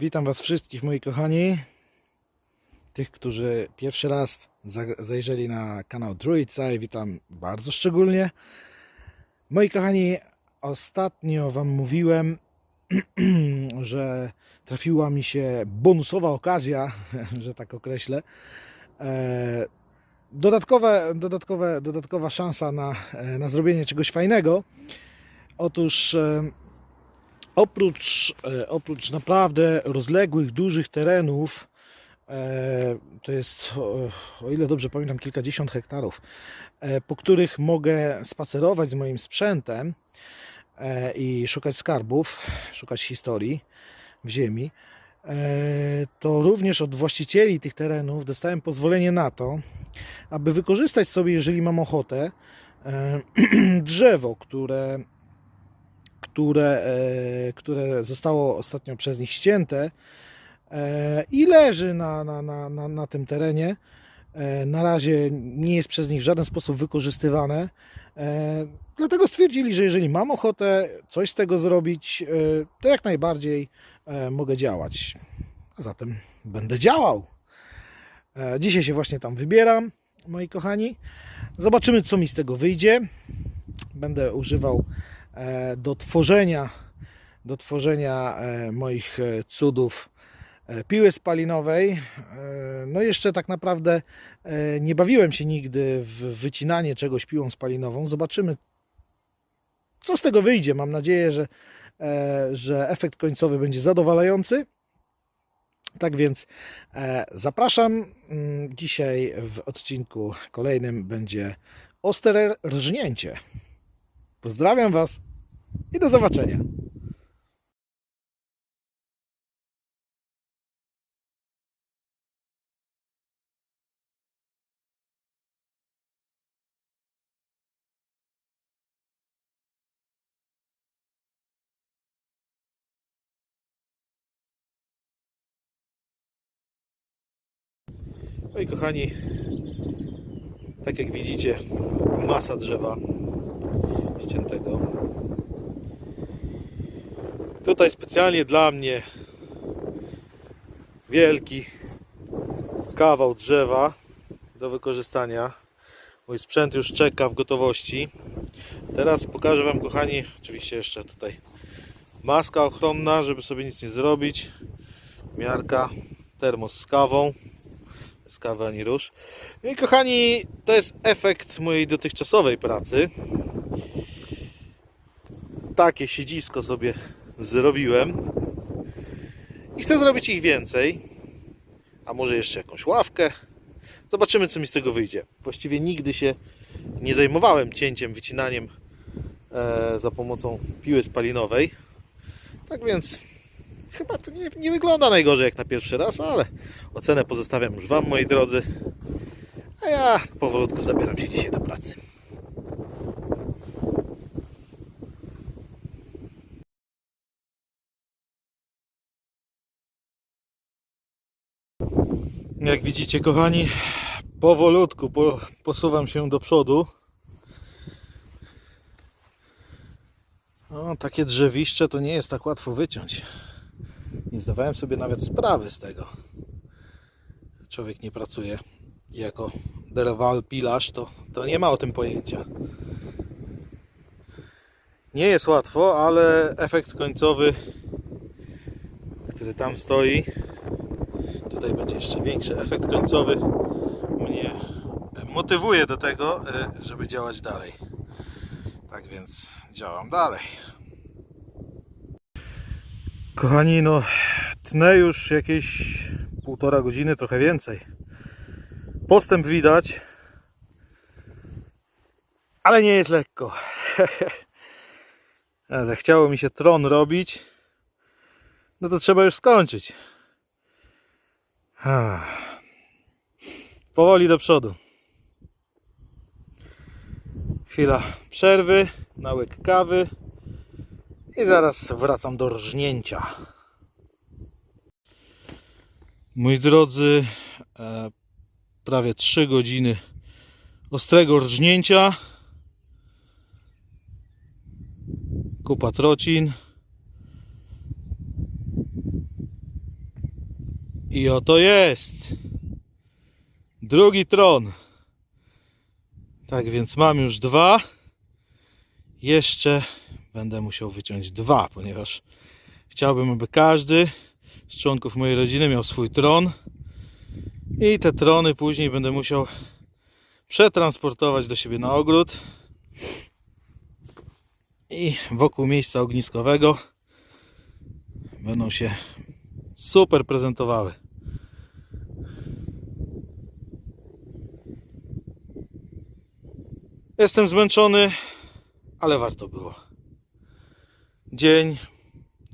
Witam Was wszystkich, moi kochani. Tych, którzy pierwszy raz za- zajrzeli na kanał Druidside, witam bardzo szczególnie. Moi kochani, ostatnio Wam mówiłem, że trafiła mi się bonusowa okazja, że tak określę. E, Dodatkowe, dodatkowe, dodatkowa szansa na, e, na zrobienie czegoś fajnego. Otóż e, oprócz, e, oprócz naprawdę rozległych, dużych terenów, e, to jest, o, ile dobrze pamiętam, kilkadziesiąt hektarów, e, po których mogę spacerować z moim sprzętem i szukać skarbów, szukać historii w ziemi, to również od właścicieli tych terenów dostałem pozwolenie na to, aby wykorzystać sobie, jeżeli mam ochotę, drzewo, które które, e, które zostało ostatnio przez nich ścięte e, i leży na, na, na, na, na tym terenie. E, Na razie nie jest przez nich w żaden sposób wykorzystywane. Dlatego stwierdzili, że jeżeli mam ochotę coś z tego zrobić, to jak najbardziej mogę działać. A zatem będę działał. Dzisiaj się właśnie tam wybieram, moi kochani. Zobaczymy, co mi z tego wyjdzie. Będę używał do tworzenia, do tworzenia e, moich e, cudów e, piły spalinowej. E, No jeszcze tak naprawdę e, nie bawiłem się nigdy w wycinanie czegoś piłą spalinową. Zobaczymy, co z tego wyjdzie. Mam nadzieję, że, e, że efekt końcowy będzie zadowalający. Tak więc e, zapraszam. Mm, Dzisiaj w odcinku kolejnym będzie ostre rżnięcie. Pozdrawiam Was i do zobaczenia. No i kochani, tak jak widzicie, masa drzewa ściętego. Tutaj specjalnie dla mnie wielki kawał drzewa do wykorzystania. Mój sprzęt już czeka w gotowości. Teraz pokażę Wam, kochani, oczywiście jeszcze tutaj maska ochronna, żeby sobie nic nie zrobić. Miarka, termos z kawą. Z kawy ani róż. No i kochani, to jest efekt mojej dotychczasowej pracy takie siedzisko sobie zrobiłem. I chcę zrobić ich więcej. A może jeszcze jakąś ławkę? Zobaczymy co mi z tego wyjdzie. Właściwie nigdy się nie zajmowałem cięciem, wycinaniem e, za pomocą piły spalinowej. Tak więc chyba to nie, nie wygląda najgorzej jak na pierwszy raz ale ocenę pozostawiam już Wam moi drodzy. A ja powolutku zabieram się dzisiaj do pracy Jak widzicie, kochani, powolutku po, posuwam się do przodu. O, takie drzewiszcze to nie jest tak łatwo wyciąć. Nie zdawałem sobie nawet sprawy z tego. Człowiek nie pracuje jako derwal pilarz, to, to nie ma o tym pojęcia. Nie jest łatwo, ale efekt końcowy, który tam stoi, tutaj będzie jeszcze większy efekt końcowy mnie motywuje do tego, e, żeby działać dalej. Tak więc działam dalej. Kochani, no tnę już jakieś półtora godziny, trochę więcej. Postęp widać, ale nie jest lekko. Zachciało mi się tron robić, no to trzeba już skończyć. Powoli do przodu. Chwila przerwy, na łyk kawy i zaraz wracam do rżnięcia. Moi drodzy, e, prawie 3 godziny ostrego rżnięcia. Kupa trocin. I oto jest. Drugi tron. Tak więc mam już dwa. Jeszcze będę musiał wyciąć dwa, ponieważ chciałbym, aby każdy z członków mojej rodziny miał swój tron. I te trony później będę musiał przetransportować do siebie na ogród. I wokół miejsca ogniskowego będą się super prezentowały. Jestem zmęczony, ale warto było. Dzień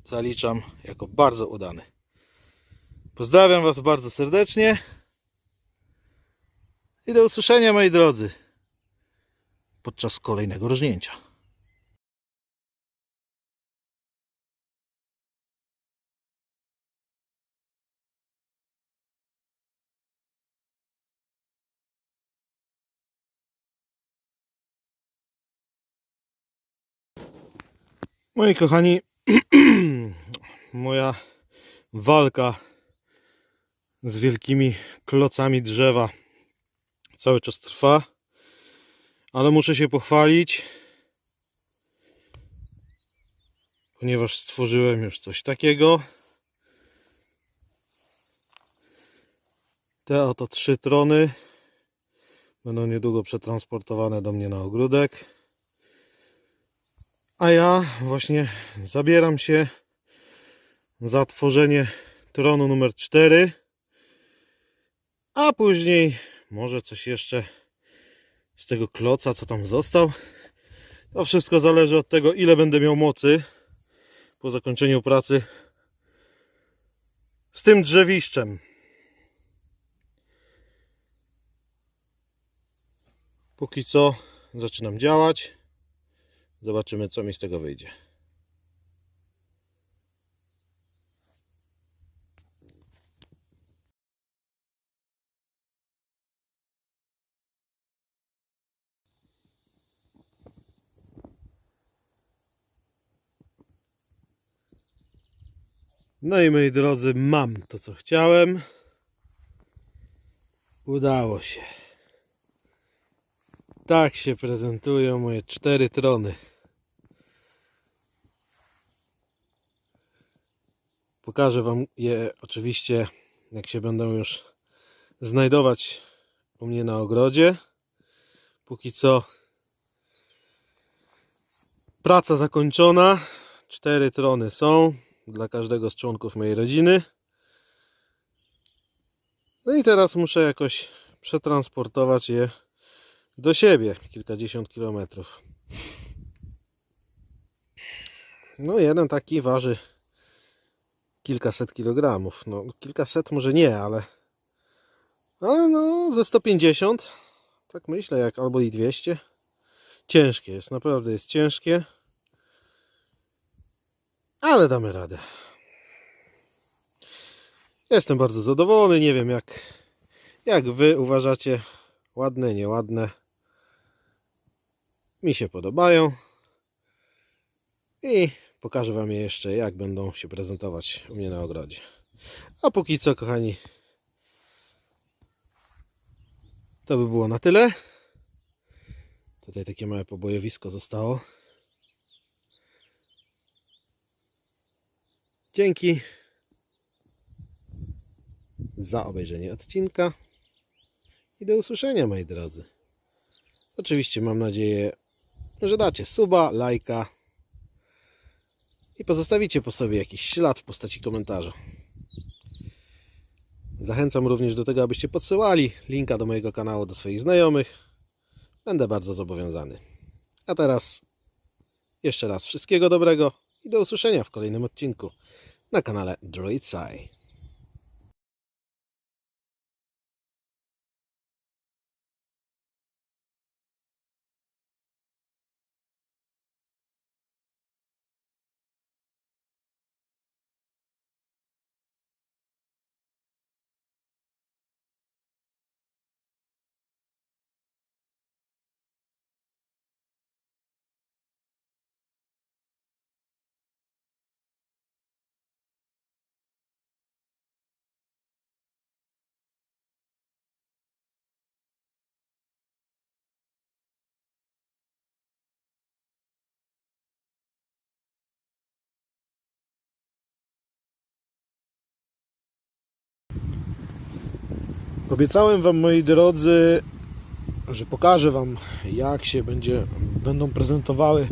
zaliczam jako bardzo udany. Pozdrawiam Was bardzo serdecznie i do usłyszenia, moi drodzy, podczas kolejnego rożnięcia. Moi kochani, moja walka z wielkimi klocami drzewa cały czas trwa, ale muszę się pochwalić, ponieważ stworzyłem już coś takiego. Te oto trzy trony będą niedługo przetransportowane do mnie na ogródek. A ja właśnie zabieram się za tworzenie tronu numer 4. A później może coś jeszcze z tego kloca, co tam został. To wszystko zależy od tego, ile będę miał mocy po zakończeniu pracy z tym drzewiszczem. Póki co zaczynam działać. Zobaczymy, co mi z tego wyjdzie. No i moi drodzy, mam to, co chciałem. Udało się. Tak się prezentują moje cztery trony. Pokażę Wam je oczywiście, jak się będą już znajdować u mnie na ogrodzie. Póki co praca zakończona. Cztery trony są dla każdego z członków mojej rodziny. No i teraz muszę jakoś przetransportować je do siebie kilkadziesiąt kilometrów. No jeden taki waży kilkaset kilogramów. No kilkaset może nie, ale ale no ze 150 tak myślę, jak albo i 200. Ciężkie jest, naprawdę jest ciężkie. Ale damy radę. Jestem bardzo zadowolony, nie wiem jak jak wy uważacie ładne, nieładne mi się podobają i pokażę Wam je jeszcze, jak będą się prezentować u mnie na ogrodzie. A póki co, kochani, to by było na tyle. Tutaj takie małe pobojowisko zostało. Dzięki za obejrzenie odcinka i do usłyszenia, moi drodzy. Oczywiście mam nadzieję, że dacie suba, lajka i pozostawicie po sobie jakiś ślad w postaci komentarza. Zachęcam również do tego, abyście podsyłali linka do mojego kanału do swoich znajomych. Będę bardzo zobowiązany. A teraz jeszcze raz wszystkiego dobrego i do usłyszenia w kolejnym odcinku na kanale Droid Obiecałem Wam, moi drodzy, że pokażę Wam, jak się będzie, będą prezentowały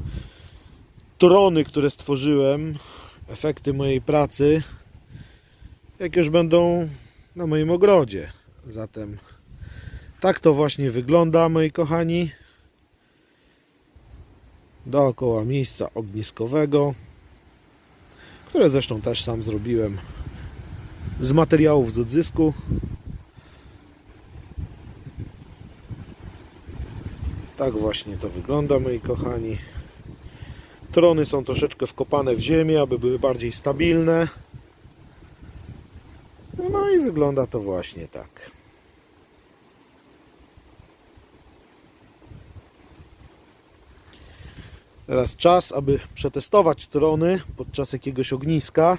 trony, które stworzyłem, efekty mojej pracy, jak już będą na moim ogrodzie. Zatem tak to właśnie wygląda, moi kochani. Dookoła miejsca ogniskowego, które zresztą też sam zrobiłem z materiałów z odzysku. Tak właśnie to wygląda, moi kochani. Trony są troszeczkę wkopane w ziemię, aby były bardziej stabilne. No i wygląda to właśnie tak. Teraz czas, aby przetestować trony podczas jakiegoś ogniska.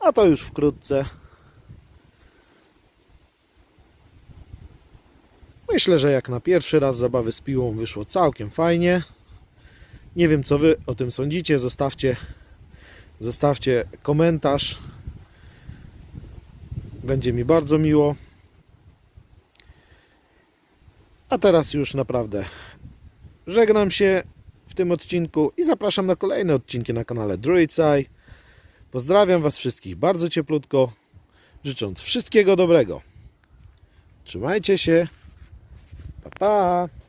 A to już wkrótce. Myślę, że jak na pierwszy raz zabawy z piłą wyszło całkiem fajnie. Nie wiem co wy o tym sądzicie. Zostawcie, zostawcie komentarz. Będzie mi bardzo miło. A teraz już naprawdę żegnam się w tym odcinku i zapraszam na kolejne odcinki na kanale Druidside. Pozdrawiam Was wszystkich bardzo cieplutko, życząc wszystkiego dobrego. Trzymajcie się. Bye-bye.